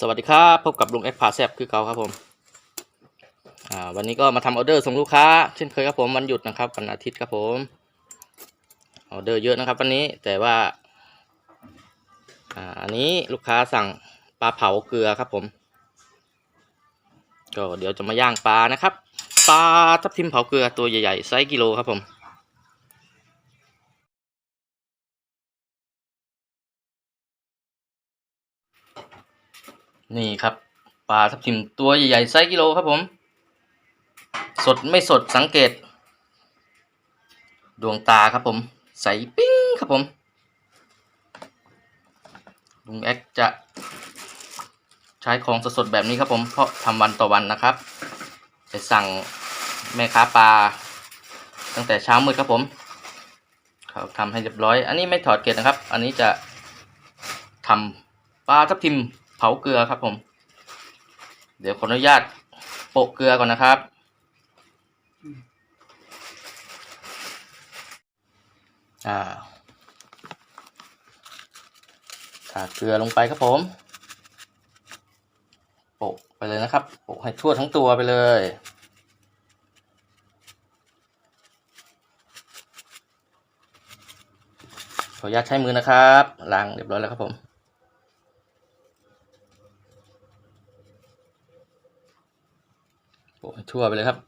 สวัสดีครับ พบกับลุงเอ็กพาแซบคือเก่าครับผมอ่าวันนี้ก็มาทำออเดอร์ส่งลูกค้า เช่นเคยครับผมวันหยุดนะครับวันอาทิตย์ครับผมออเดอร์เยอะนะครับ วันนี้แต่ว่าอ่าอันนี้ลูกค้าสั่งปลาเผาเกลือครับผมก็เดี๋ยวจะมาย่างปลานะครับปลาทับทิมเผาเกลือตัวใหญ่ๆไซส์กิโลครับผม นี่ครับปลาทับทิมตัวใหญ่ๆไซส์กิโลครับผม สดไม่สดสังเกต ดวงตาครับผม ใสปิ้งครับผมลุงแอ็กจะใช้ของสดๆแบบนี้ครับผมเพราะทำวันต่อวันนะครับไปสั่งแม่ค้าปลาตั้งแต่เช้ามืดครับผมเขาทำให้เรียบร้อย อันนี้ไม่ถอดเกล็ดนะครับ อันนี้จะทำปลาทับทิมาเกลือครับผม เดี๋ยวขออนุญาตโปะเกลือก่อนนะครับ อ่าทาเกลือลงไปครับผม โปะไปเลยนะครับ โปะให้ทั่วทั้งตัวไปเลยขออนุญาตใช้มือนะครับล้างเรียบร้อยแล้วครับผม ปะทั่วไปเลยครับ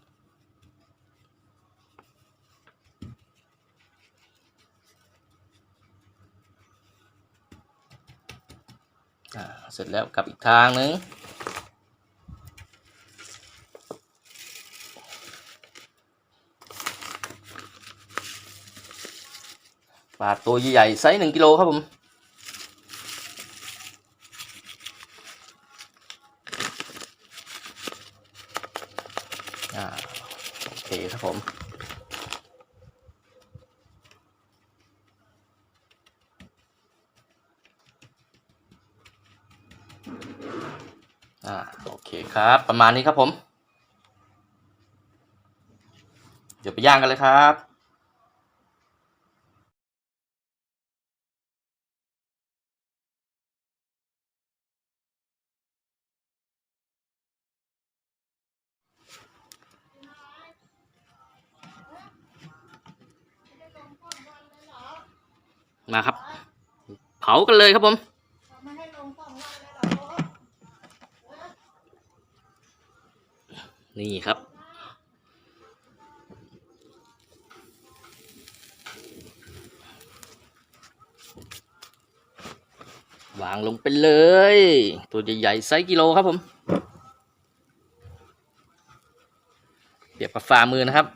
เสร็จแล้วกลับอีกทางหนึ่งปลาตัวใหญ่ไซส์หนึ่งกิโลครับผม อ่า โอเคครับผม อ่าโอเคครับ ประมาณนี้ครับผม เดี๋ยวไปย่างกันเลยครับมาครับ เผากันเลยครับผม นี่ครับ วางลงไปเลย ตัวใหญ่ๆไซส์กิโลครับผม เปรียบกับฝ่ามือนะครับ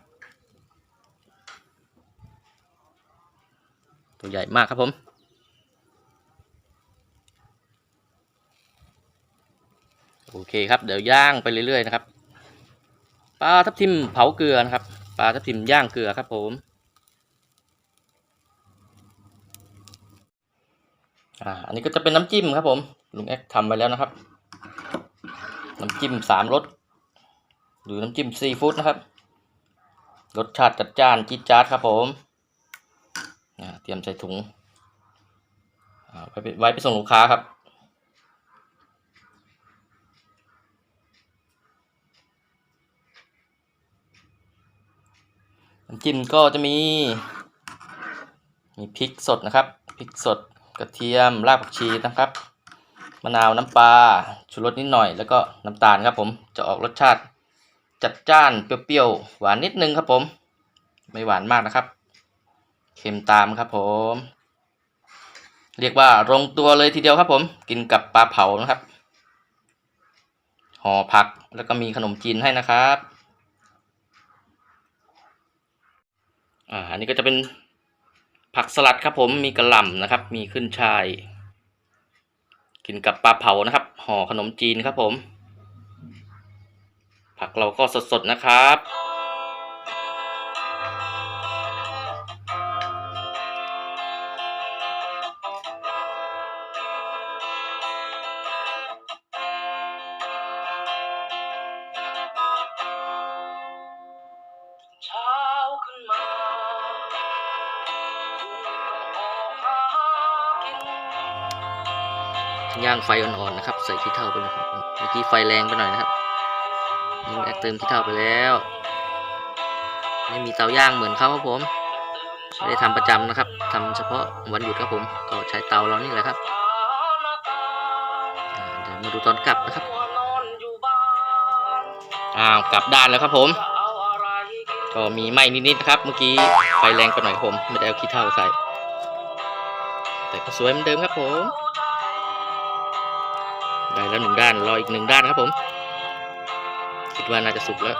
ตัวใหญ่มากครับผมโอเคครับ เดี๋ยวย่างไปเรื่อยๆนะครับ ปลาทับทิมเผาเกลือนะครับปลาทับทิมย่างเกลือครับผมอ่าอันนี้ก็จะเป็นน้ำจิ้มครับผมลุงแอ็กทำไปแล้วนะครับ น้ำจิ้มสามรสหรือน้ำจิ้มซีฟู้ดนะครับ รสชาติจัดจ้านจี๊ดจ๊าดครับผมอ่าเตรียมใส่ถุงอ่าไว้ไว้ไปส่งลูกค้าครับ น้ำจิ้มก็จะมี มีพริกสดนะครับ พริกสดกระเทียม รากผักชีนะครับ มะนาวน้ำปลา ชูรสนิดหน่อย แล้วก็น้ำตาลครับผม จะออกรสชาติจัดจ้าน เปรี้ยวๆ หวานนิดนึงครับผม ไม่หวานมากนะครับ เค็มตามครับผม เรียกว่าลงตัวเลยทีเดียวครับผม กินกับปลาเผานะครับห่อผักแล้วก็มีขนมจีนให้นะครับ อ่าอันนี้ก็จะเป็นผักสลัดครับผมมีกระหล่ำนะครับ มีขึ้นช่าย กินกับปลาเผานะครับ ห่อขนมจีนครับผม ผักเราก็สดๆนะครับ ย่างไฟอ่อนๆนะครับ ใส่ขี้เถ้าไปเลยครับเมื่อกี้ไฟแรงไปหน่อยนะครับนี่แอดเติมขี้เถ้าไปแล้ว ไม่มีเตาย่างเหมือนเขาครับผมไม่ได้ทำประจำนะครับทำเฉพาะวันหยุดครับผม ก็ใช้เตาเรานี่แหละครับเดี๋ยวมาดูตอนกลับนะครับอ้าวกลับด้านแล้วครับผม ก็มีไหม้นิดๆนะครับ เมื่อกี้ไฟแรงไปหน่อยครับผมไม่ได้เอาขี้เถ้าใส่ แต่ก็สวยเหมือนเดิมครับผม ได้แล้วหนึ่งด้านรออีกหนึ่งด้านครับผม คิดว่าน่าจะสุกแล้ว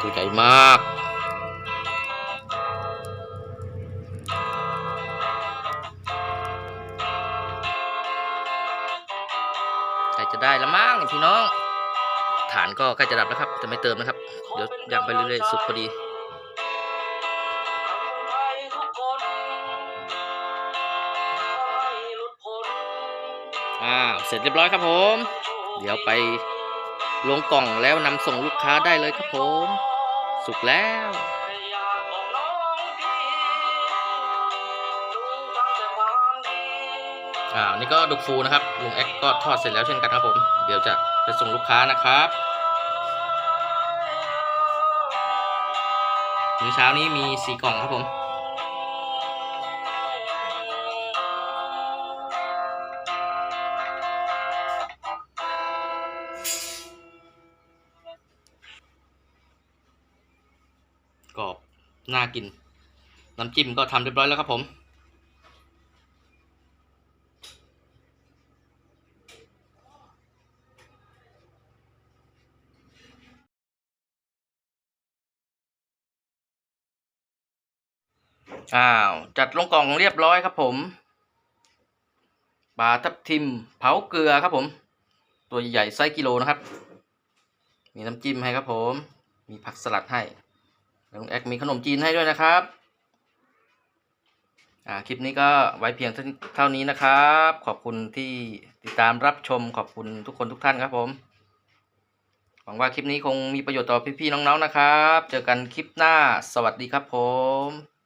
ตัวใหญ่มาก ใกล้จะได้แล้วมั้งพี่น้อง ฐานก็ใกล้จะดับแล้วครับแต่ไม่เติมนะครับ เดี๋ยวย่างไปเรื่อยๆ สุกพอดี อ้าวเสร็จเรียบร้อยครับผม เดี๋ยวไปลงกล่องแล้วนำส่งลูกค้าได้เลยครับผม สุกแล้วอ่านี่ก็ดุกฟูนะครับลุงแอ็กก็ทอดเสร็จแล้วเช่นกันครับผม เดี๋ยวจะไปส่งลูกค้านะครับมื้อเช้านี้มีสี่กล่องครับผม กรอบน่ากิน น้ำจิ้มก็ทำเรียบร้อยแล้วครับผม อ้าว จัดลงกล่องเรียบร้อยครับผมปลาทับทิมเผาเกลือครับผม ตัวใหญ่ไซส์กิโลนะครับ มีน้ำจิ้มให้ครับผม มีผักสลัดให้ ลุงแอกมีขนมจีนให้ด้วยนะครับ อ่า คลิปนี้ก็ไว้เพียงเท่านี้นะครับ ขอบคุณที่ติดตามรับชม ขอบคุณทุกคนทุกท่านครับผม หวังว่าคลิปนี้คงมีประโยชน์ต่อพี่ๆน้องๆนะครับ เจอกันคลิปหน้า สวัสดีครับผม